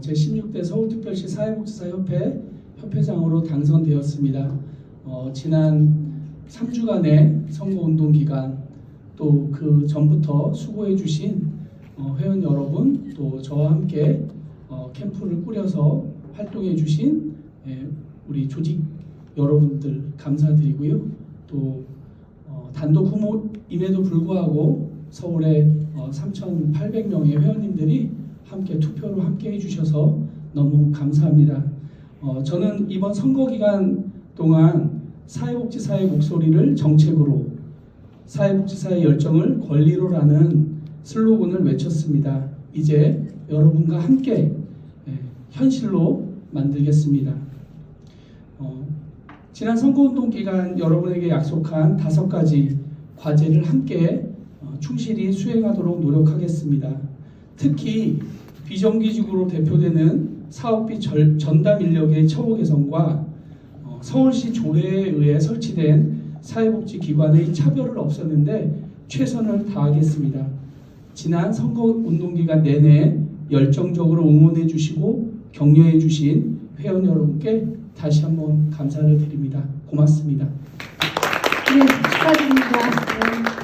제16대 서울특별시 사회복지사협회 협회장으로 당선되었습니다. 어, 지난 3주간의 선거운동 기간 또 그 전부터 수고해 주신 어, 회원 여러분 또 저와 함께 어, 캠프를 꾸려서 활동해 주신 예, 우리 조직 여러분들 감사드리고요. 또 어, 단독 후보임에도 불구하고 서울에 어, 3,800명의 회원님들이 함께 투표로 함께 해주셔서 너무 감사합니다. 어, 저는 이번 선거 기간 동안 사회복지사의 목소리를 정책으로 사회복지사의 열정을 권리로라는 슬로건을 외쳤습니다. 이제 여러분과 함께 예, 현실로 만들겠습니다. 어, 지난 선거운동 기간 여러분에게 약속한 다섯 가지 과제를 함께 어, 충실히 수행하도록 노력하겠습니다. 특히 비정규직으로 대표되는 사업비 절- 전담 인력의 처우 개선과 어, 서울시 조례에 의해 설치된 사회복지기관의 차별을 없애는데 최선을 다하겠습니다. 지난 선거운동 기간 내내 열정적으로 응원해 주시고 격려해 주신 회원 여러분께 다시 한번 감사를 드립니다. 고맙습니다. 네, 축하드립니다. 네.